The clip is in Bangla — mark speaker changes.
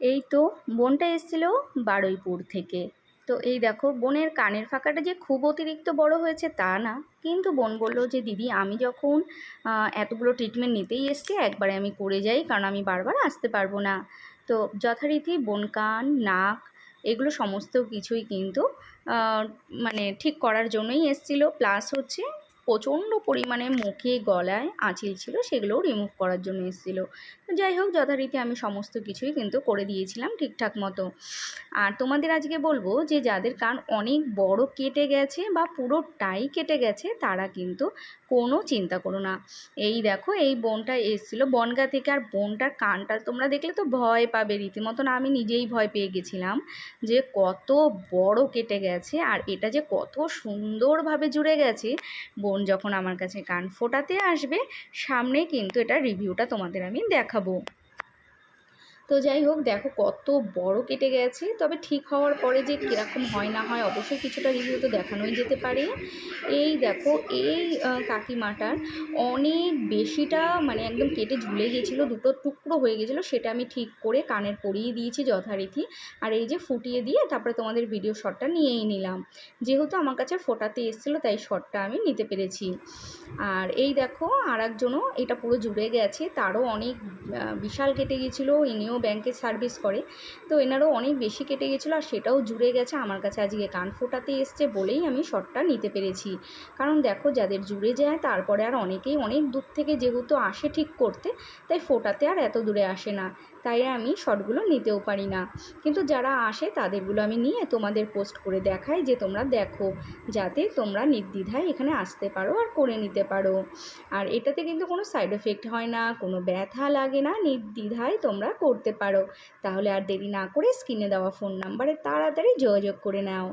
Speaker 1: এই তো বোনটা এসেছিল বারুইপুর থেকে। তো এই দেখো, বোনের কানের ফাঁকাটা যে খুব অতিরিক্ত বড় হয়েছে তা না, কিন্তু বোন বলল যে, দিদি, আমি যখন এতগুলো ট্রিটমেন্ট নিতেই এসছি, একবারে আমি করে যাই, কারণ আমি বারবার আসতে পারব না। তো যথারীতি বোন কান, নাক, এগুলো সমস্ত কিছুই কিন্তু মানে ঠিক করার জন্যই এসছিলো। প্লাস হচ্ছে প্রচণ্ড পরিমাণে মুখে, গলায় আঁচিল ছিল, সেগুলোও রিমুভ করার জন্য এসেছিল। যাই হোক, যথারীতি আমি সমস্ত কিছুই কিন্তু করে দিয়েছিলাম ঠিকঠাক মতো। আর তোমাদের আজকে বলব যে, যাদের কান অনেক বড় কেটে গেছে বা পুরোটাই কেটে গেছে, তারা কিন্তু কোনো চিন্তা করো না। এই দেখো, এই বোনটা এসেছিল। বনগা থেকে আর বোনটার কানটা তোমরা দেখলে তো ভয় পাবে, রীতিমতন আমি নিজেই ভয় পেয়ে গেছিলাম যে, কত বড় কেটে গেছে আর এটা যে কত সুন্দরভাবে জুড়ে গেছে। বোন যখন আমার কাছে কান ফোটাতে আসবে সামনে কিন্তু এটা রিভিউটা তোমাদের আমি দেখাবো। তো যাই হোক, দেখো কত বড় কেটে গেছে। তবে ঠিক হওয়ার পরে যে কীরকম হয় না হয়, অবশ্যই কিছুটা রিভিউ তো দেখানোই যেতে পারে। এই দেখো, এই কাকিমাটার অনেক বেশিটা মানে একদম কেটে ঝুলে গিয়েছিল, দুটো টুকরো হয়ে গেছিল সেটা আমি ঠিক করে কানের পরিয়ে দিয়েছি যথারীতি। আর এই যে ফুটিয়ে দিয়ে তারপরে তোমাদের ভিডিও শটটা নিয়েই নিলাম। যেহেতু আমার কাছে ফোটাতে এসেছিল, তাই শটটা আমি নিতে পেরেছি। আর এই দেখো আর একজনও এটা পুরো জুড়ে গেছে, তারও অনেক বিশাল কেটে গিয়েছিল, ইনিও ব্যাংকে সার্ভিস করে। তো এনারও অনেক বেশি কেটে গেছিল আর সেটাও জুড়ে গেছে। আমার কাছে আজকে কান ফোটাতে এসছে বলেই আমি শটটা নিতে পেরেছি। কারণ দেখো, যাদের জুড়ে যায়, তারপরে আর অনেকেই অনেক দূর থেকে যেহেতু আসে ঠিক করতে, তাই ফোটাতে আর এত দূরে আসে না। তাই আমি শটগুলো নিতেও পারি না। কিন্তু যারা আসে তাদেরগুলো আমি নিয়ে তোমাদের পোস্ট করে দেখাই যে তোমরা দেখো, যাতে তোমরা নির্দ্বিধায় এখানে আসতে পারো আর করে নিতে পারো। আর এটাতে কিন্তু কোনো সাইড এফেক্ট হয় না, কোনো ব্যথা লাগে না, নির্দ্বিধায় তোমরা করতে পারো। তাহলে আর দেরি না করে স্ক্রিনে দেওয়া ফোন নাম্বারে তাড়াতাড়ি যোগাযোগ করে নাও।